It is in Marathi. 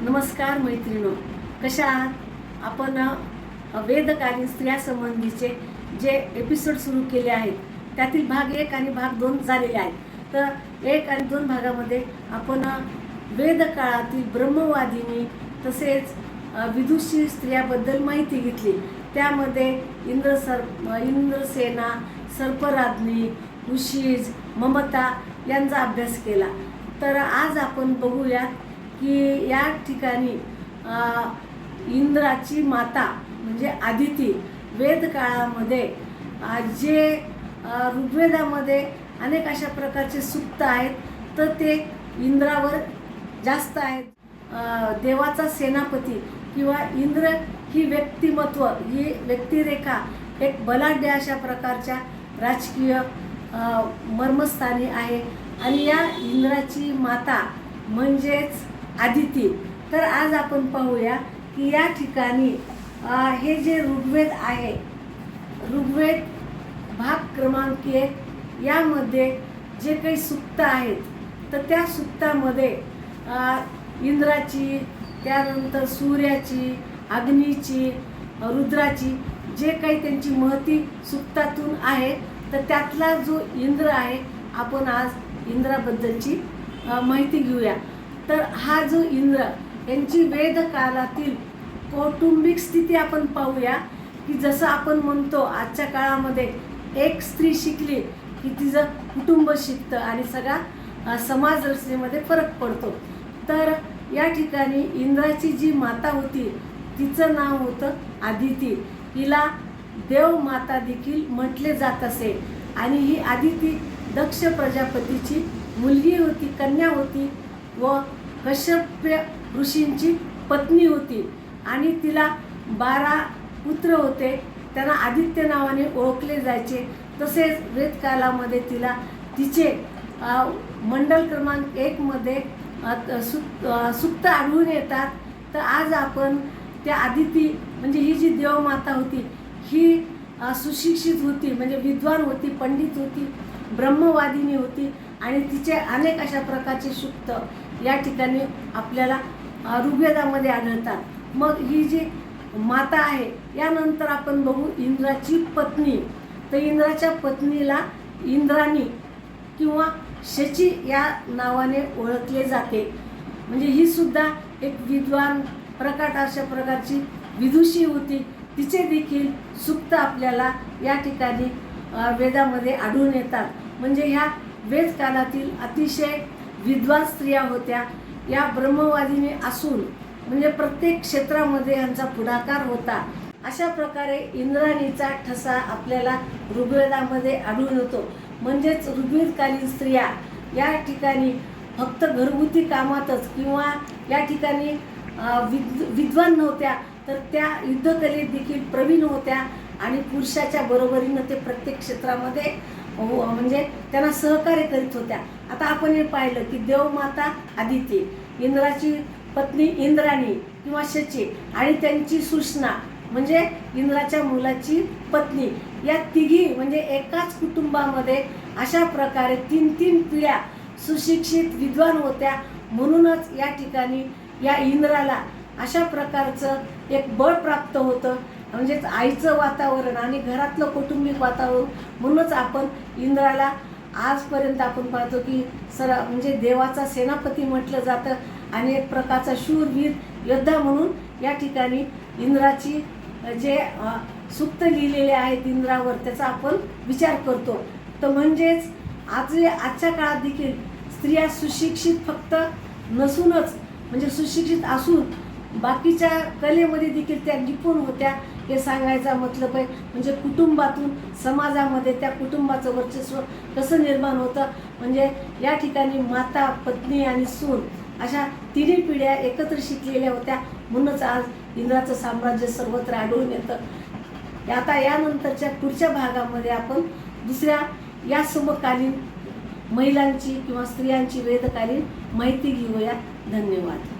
नमस्कार मैत्रिणो कशा आहात? आपण वेदकालीन स्त्रियासंबंधीचे जे एपिसोड सुरू केले आहेत त्यातील भाग एक आणि भाग दोन झालेले आहेत. तर एक आणि दोन भागामध्ये आपण वेदकाळातील ब्रह्मवादिनी तसेच विदुषी स्त्रियाबद्दल माहिती घेतली. त्यामध्ये इंद्र सर इंद्रसेना सर्पराज्ञी उशीज ममता यांचा अभ्यास केला. तर आज आपण बघूयात की या ठिकाणी इंद्राची माता म्हणजे आदिती वेद काळामध्ये जे ऋग्वेदामध्ये अनेक अशा प्रकारचे सुक्त आहेत तर ते इंद्रावर जास्त आहेत. देवाचा सेनापती किंवा इंद्र ही व्यक्तिमत्व ही व्यक्तिरेखा एक बलाढ्य अशा प्रकारच्या राजकीय मर्मस्थानी आहे. आणि या इंद्राची माता म्हणजेच आदिती. तर आज आपण पाहूया की या ठिकाणी हे जे ऋग्वेद आहे ऋग्वेद भाग क्रमांक एक यामध्ये जे काही सुक्त आहेत तर त्या सुक्तामध्ये इंद्राची त्यानंतर सूर्याची अग्नीची रुद्राची जे काही त्यांची महती सुक्तातून आहे तर त्यातला जो इंद्र आहे आपण आज इंद्राबद्दलची माहिती घेऊया. तर हा जो इंद्र यांची वेद काळातील कौटुंबिक स्थिती आपण पाहूया की जसं आपण म्हणतो आजच्या काळामध्ये एक स्त्री शिकली की तिचं कुटुंब शिकतं आणि सगळा समाज रचनेमध्ये फरक पडतो. तर या ठिकाणी इंद्राची जी माता होती तिचं नाव होतं आदिती. हिला देव माता देखील म्हटले जात असे. आणि ही आदिती दक्ष प्रजापतीची मुलगी होती कन्या होती व कश्यप्य ऋषींची पत्नी होती आणि तिला बारा पुत्र होते. त्यांना आदित्य नावाने ओळखले जायचे. तसेच वेदकालामध्ये तिला तिचे मंडल क्रमांक एकमध्ये सुप्त सुक्त आढळून येतात. तर आज आपण त्या आदिती म्हणजे ही जी देवमाता होती ही सुशिक्षित होती म्हणजे विद्वान होती पंडित होती ब्रह्मवादिनी होती आणि तिचे अनेक अशा प्रकारचे सुक्त या ठिकाणी आपल्याला ऋग्वेदामध्ये आढळतात. मग ही जी माता आहे यानंतर आपण बघू इंद्राची पत्नी. तर इंद्राच्या पत्नीला इंद्राणी किंवा शची या नावाने ओळखले जाते. म्हणजे ही सुद्धा एक विद्वान प्रकाट अशा प्रकारची विदुषी होती. तिचे देखील सुक्त आपल्याला या ठिकाणी वेदामध्ये आढळून येतात. म्हणजे ह्या वेदकालातील अतिशय विद्वान स्त्रिया होत्या या ब्रह्मवादिनी असून म्हणजे प्रत्येक क्षेत्रामध्ये यांचा पुढाकार होता. अशा प्रकारे इंद्राणीचा ठसा आपल्याला ऋग्वेदामध्ये आढळून येतो. म्हणजेच ऋग्वेदकालीन स्त्रिया या ठिकाणी फक्त घरगुती कामातच किंवा या ठिकाणी विद विद्वान नव्हत्या तर त्या युद्धकलेत देखील प्रवीण होत्या आणि पुरुषाच्या बरोबरीनं ते प्रत्येक क्षेत्रामध्ये हो, म्हणजे त्यांना सहकार्य करीत होत्या. आता आपण हे पाहिलं की देवमाता आदिती इंद्राची पत्नी इंद्राणी किंवा शची आणि त्यांची सूचना म्हणजे इंद्राच्या मुलाची पत्नी या तिघी म्हणजे एकाच कुटुंबामध्ये अशा प्रकारे तीन तीन पिढ्या सुशिक्षित विद्वान होत्या. म्हणूनच या ठिकाणी या इंद्राला अशा प्रकारचं एक बळ प्राप्त होतं. म्हणजेच आईचं वातावरण आणि घरातलं कौटुंबिक वातावरण म्हणूनच आपण इंद्राला आजपर्यंत आपण पाहतो की सर म्हणजे देवाचा सेनापती म्हटलं जातं आणि एक प्रकारचा शूरवीर योद्धा म्हणून या ठिकाणी इंद्राची जे सुक्त लिहिलेले आहेत इंद्रावर त्याचा आपण विचार करतो. तर म्हणजेच आज आजच्या काळात देखील स्त्रिया सुशिक्षित फक्त नसूनच म्हणजे सुशिक्षित असून बाकीच्या कलेमध्ये देखील त्या निपुण होत्या हे सांगायचा मतलब आहे. म्हणजे कुटुंबातून समाजामध्ये त्या कुटुंबाचं वर्चस्व कसं निर्माण होतं? म्हणजे या ठिकाणी माता पत्नी आणि सून अशा तिन्ही पिढ्या एकत्र शिकलेल्या होत्या. म्हणूनच आज इंद्राचं साम्राज्य सर्वत्र आढळून येतं. आता यानंतरच्या पुढच्या भागामध्ये आपण दुसऱ्या या समकालीन महिलांची किंवा स्त्रियांची वेदकालीन माहिती घेऊया. धन्यवाद.